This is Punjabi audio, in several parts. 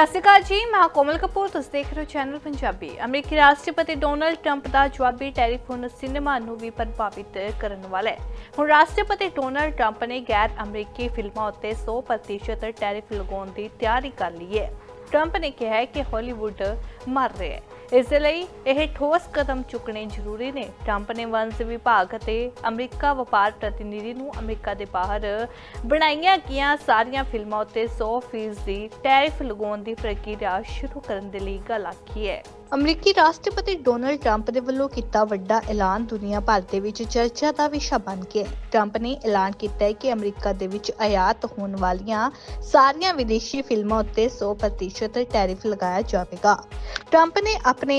ਸਤਿ ਸ਼੍ਰੀ ਅਕਾਲ ਜੀ, ਮੈਂ ਕੋਮਲ ਕਪੂਰ, ਤੁਸੀਂ ਦੇਖ ਰਹੇ ਹੋ ਚੈਨਲ ਪੰਜਾਬੀ। ਅਮਰੀਕੀ ਰਾਸ਼ਟਰਪਤੀ ਡੋਨਲਡ ਟਰੰਪ ਦਾ ਜਵਾਬੀ ਟੈਲੀਫੋਨ ਸਿਨੇਮਾ ਨੂੰ ਵੀ ਪ੍ਰਭਾਵਿਤ ਕਰਨ ਵਾਲਾ ਹੈ। ਹੁਣ ਰਾਸ਼ਟਰਪਤੀ ਡੋਨਲਡ ਟਰੰਪ ਨੇ ਗੈਰ ਅਮਰੀਕੀ ਫਿਲਮਾਂ ਉੱਤੇ 100% ਟੈਰਿਫ ਲਗਾਉਣ ਦੀ ਤਿਆਰੀ ਕਰ ਲਈ ਹੈ। ਟਰੰਪ ਨੇ ਕਿਹਾ ਹੈ ਕਿ ਹਾਲੀਵੁੱਡ ਮਰ ਰਿਹਾ ਹੈ। ਇਸ ਦੇ ਲਈ ਇਹ ਠੋਸ ਕਦਮ ਚੁੱਕਣੇ ਜ਼ਰੂਰੀ ਨੇ। ਟਰੰਪ ਨੇ ਵੰਸ ਵਿਭਾਗ ਅਤੇ ਅਮਰੀਕਾ ਵਪਾਰ ਪ੍ਰਤੀਨਿਧੀ ਨੂੰ ਅਮਰੀਕਾ ਦੇ ਬਾਹਰ ਬਣਾਈਆਂ ਗਈਆਂ ਸਾਰੀਆਂ ਫਿਲਮਾਂ ਉੱਤੇ 100% ਦੀ ਟੈਰਿਫ ਲਗਾਉਣ ਦੀ ਪ੍ਰਕਿਰਿਆ ਸ਼ੁਰੂ ਕਰਨ ਦੇ ਲਈ ਗੱਲ ਆਖੀ ਹੈ। ਅਮਰੀਕੀ ਰਾਸ਼ਟਰਪਤੀ ਡੋਨਲਡ ਟਰੰਪ ਦੇ ਵੱਲੋਂ ਕੀਤਾ ਵੱਡਾ ਐਲਾਨ ਦੁਨੀਆ ਭਰ ਦੇ ਵਿੱਚ ਚਰਚਾ ਦਾ ਵਿਸ਼ਾ ਬਣ ਗਿਆ ਹੈ। ਟਰੰਪ ਨੇ ਐਲਾਨ ਕੀਤਾ ਹੈ ਕਿ ਅਮਰੀਕਾ ਦੇ ਵਿੱਚ ਆਯਾਤ ਹੋਣ ਵਾਲੀਆਂ ਸਾਰੀਆਂ ਵਿਦੇਸ਼ੀ ਫਿਲਮਾਂ ਉੱਤੇ 100% ਟੈਰਿਫ ਲਗਾਇਆ ਜਾਵੇਗਾ। ਟਰੰਪ ਨੇ ਆਪਣੇ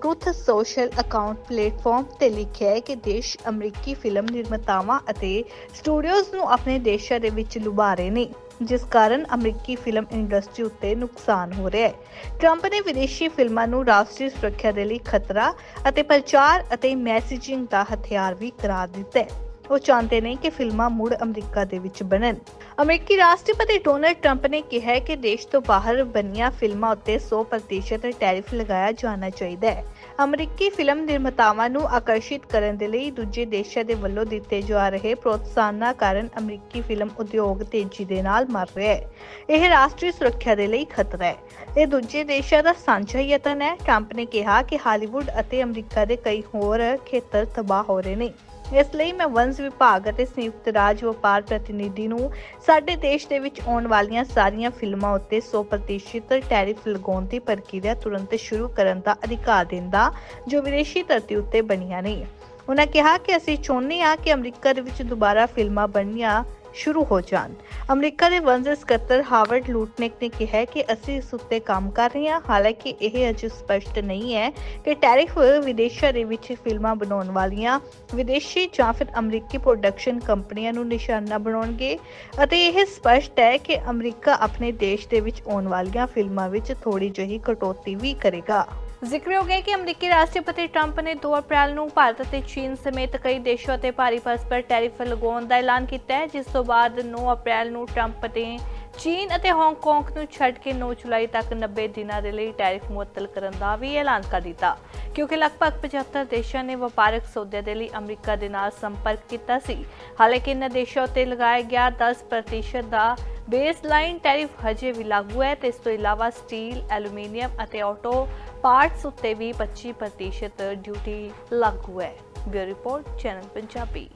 ਟਰੂਥ ਸੋਸ਼ਲ ਅਕਾਊਂਟ ਪਲੇਟਫਾਰਮ ਤੇ ਲਿਖਿਆ ਹੈ ਕਿ ਦੇਸ਼ ਅਮਰੀਕੀ ਫਿਲਮ ਨਿਰਮਾਤਾਵਾਂ ਅਤੇ ਸਟੂਡੀਓਜ਼ ਨੂੰ ਆਪਣੇ ਦੇਸ਼ਾਂ ਦੇ ਵਿੱਚ ਲੁਭਾ ਰਹੇ ਨੇ। ਜਿਸ ਕਾਰਨ ਅਮਰੀਕੀ ਫਿਲਮ ਇੰਡਸਟਰੀ ਉੱਤੇ ਨੁਕਸਾਨ ਹੋ ਰਿਹਾ ਹੈ। ਟਰੰਪ ਨੇ ਵਿਦੇਸ਼ੀ ਫਿਲਮਾਂ ਨੂੰ ਰਾਸ਼ਟਰੀ ਸੁਰੱਖਿਆ ਦੇ ਲਈ ਖਤਰਾ ਅਤੇ ਪ੍ਰਚਾਰ ਅਤੇ ਮੈਸੇਜਿੰਗ ਦਾ ਹਥਿਆਰ ਵੀ ਕਰਾਰ ਦਿੱਤਾ ਹੈ। ਉਹ ਚਾਹੁੰਦੇ ਨੇ ਕਿ ਫਿਲਮਾਂ ਮੁੜ ਅਮਰੀਕਾ ਦੇ ਵਿੱਚ ਬਣਨ। ਅਮਰੀਕੀ ਰਾਸ਼ਟਰਪਤੀ ਡੋਨਲਡ ਟਰੰਪ ਨੇ ਕਿਹਾ ਹੈ ਕਿ ਦੇਸ਼ ਤੋਂ ਬਾਹਰ ਬਣੀਆਂ ਫਿਲਮਾਂ ਉੱਤੇ 100% ਟੈਰਿਫ ਲਗਾਇਆ ਜਾਣਾ ਚਾਹੀਦਾ ਹੈ। ਅਮਰੀਕੀ ਫਿਲਮ ਨਿਰਮਾਤਾਵਾਂ ਨੂੰ ਆਕਰਸ਼ਿਤ ਕਰਨ ਦੇ ਲਈ ਦੂਜੇ ਦੇਸ਼ਾਂ ਦੇ ਵੱਲੋਂ ਦਿੱਤੇ ਜਾ ਰਹੇ ਪ੍ਰੋਤਸਾਹਨਾਂ ਕਾਰਨ ਅਮਰੀਕੀ ਫਿਲਮ ਉਦਯੋਗ ਤੇਜ਼ੀ ਦੇ ਨਾਲ ਮਰ ਰਿਹਾ ਹੈ। ਇਹ ਰਾਸ਼ਟਰੀ ਸੁਰੱਖਿਆ ਦੇ ਲਈ ਖਤਰਾ ਹੈ। ਇਹ ਦੂਜੇ ਦੇਸ਼ਾਂ ਦਾ ਸਾਂਝਾ ਯਤਨ ਹੈ। ਟਰੰਪ ਨੇ ਕਿਹਾ ਕਿ ਹਾਲੀਵੁੱਡ ਅਤੇ ਅਮਰੀਕਾ ਦੇ ਕਈ ਹੋਰ ਖੇਤਰ ਤਬਾਹ ਹੋ ਰਹੇ ਨੇ। ਇਸ ਲਈ ਮੈਂ ਵੰਸ ਵਿਭਾਗ ਅਤੇ ਸੰਯੁਕਤ ਰਾਜ ਵਪਾਰ ਪ੍ਰਤੀਨਿਧੀ ਨੂੰ ਸਾਡੇ ਦੇਸ਼ ਦੇ ਵਿੱਚ ਆਉਣ ਵਾਲੀਆਂ ਸਾਰੀਆਂ ਫਿਲਮਾਂ ਉੱਤੇ 100% ਟੈਰਿਫ ਲਗਾਉਣ ਦੀ ਪ੍ਰਕਿਰਿਆ ਤੁਰੰਤ ਸ਼ੁਰੂ ਕਰਨ ਦਾ ਅਧਿਕਾਰ ਦਿੰਦਾ ਜੋ ਵਿਦੇਸ਼ੀ ਧਰਤੀ ਉੱਤੇ ਬਣੀਆਂ ਨਹੀਂ ਉਹਨਾਂ ਕਿਹਾ ਕਿ ਅਸੀਂ ਚਾਹੁੰਦੇ ਹਾਂ ਕਿ ਅਮਰੀਕਾ ਦੇ ਵਿੱਚ ਦੁਬਾਰਾ ਫਿਲਮਾਂ ਬਣੀਆਂ ਸ਼ੁਰੂ ਹੋ ਜਾਣ। ਅਮਰੀਕਾ ਦੇ ਵੰਸ ਸਕੱਤਰ ਹਾਵਰਡ ਲੂਟਨਿਕ ਨੇ ਕਿਹਾ ਕਿ ਅਸੀਂ ਇਸ ਉੱਤੇ ਕੰਮ ਕਰ ਰਹੇ ਹਾਂ। ਹਾਲਾਂਕਿ ਇਹ ਅਜੇ ਸਪਸ਼ਟ ਨਹੀਂ ਹੈ ਕਿ ਟੈਰਿਫ ਵਿਦੇਸ਼ਾਂ ਦੇ ਵਿੱਚ ਫਿਲਮਾਂ ਬਣਾਉਣ ਵਾਲੀਆਂ ਵਿਦੇਸ਼ੀ ਜਾਂ ਫਿਰ ਅਮਰੀਕੀ ਪ੍ਰੋਡਕਸ਼ਨ ਕੰਪਨੀਆਂ ਨੂੰ ਨਿਸ਼ਾਨਾ ਬਣਾਉਣਗੇ ਅਤੇ ਇਹ ਸਪਸ਼ਟ ਹੈ ਕਿ ਅਮਰੀਕਾ ਆਪਣੇ ਦੇਸ਼ ਦੇ ਵਿੱਚ ਆਉਣ ਵਾਲੀਆਂ ਫਿਲਮਾਂ ਵਿੱਚ ਥੋੜੀ ਜਿਹੀ ਕਟੌਤੀ ਵੀ ਕਰੇਗਾ। ਜ਼ਿਕਰਯੋਗ ਹੈ ਕਿ ਅਮਰੀਕੀ ਰਾਸ਼ਟਰਪਤੀ ਟਰੰਪ ਨੇ 2 ਅਪ੍ਰੈਲ ਨੂੰ ਭਾਰਤ ਅਤੇ ਚੀਨ ਸਮੇਤ ਕਈ ਦੇਸ਼ਾਂ ਤੇ ਭਾਰੀ ਪਰਸਪਰ ਟੈਰਿਫ ਲਗਾਉਣ ਦਾ ਐਲਾਨ ਕੀਤਾ ਹੈ, ਜਿਸ ਤੋਂ ਬਾਅਦ 9 ਅਪ੍ਰੈਲ ਨੂੰ ਟਰੰਪ ਨੇ ਚੀਨ ਅਤੇ ਹਾਂਗਕਾਂਗ ਨੂੰ ਛੱਡ ਕੇ 9 ਜੁਲਾਈ ਤੱਕ 90 ਦਿਨਾਂ ਦੇ ਲਈ ਟੈਰਿਫ ਮੁਅੱਤਲ ਕਰਨ ਦਾ ਵੀ ਐਲਾਨ ਕਰ ਦਿੱਤਾ। ਕਿਉਂਕਿ ਲਗਭਗ 75 ਦੇਸ਼ਾਂ ਨੇ ਵਪਾਰਕ ਸੌਦੇ ਦੇ ਲਈ ਅਮਰੀਕਾ ਦੇ ਨਾਲ ਸੰਪਰਕ ਕੀਤਾ ਸੀ। ਹਾਲਾਂਕਿ ਇਨ੍ਹਾਂ ਦੇਸ਼ਾਂ ਉੱਤੇ ਲਗਾਇਆ ਗਿਆ 10% ਦਾ ਬੇਸਲਾਈਨ ਟੈਰਿਫ ਹਜੇ ਵੀ ਲਾਗੂ ਹੈ ਤੇ ਇਸ ਤੋਂ ਇਲਾਵਾ ਸਟੀਲ, ਐਲੂਮੀਨੀਅਮ ਅਤੇ ਆਟੋ ਪਾਰਟਸ ਉੱਤੇ ਵੀ 25% ਡਿਊਟੀ ਲਾਗੂ ਹੈ। Bureau report channel Punjabi.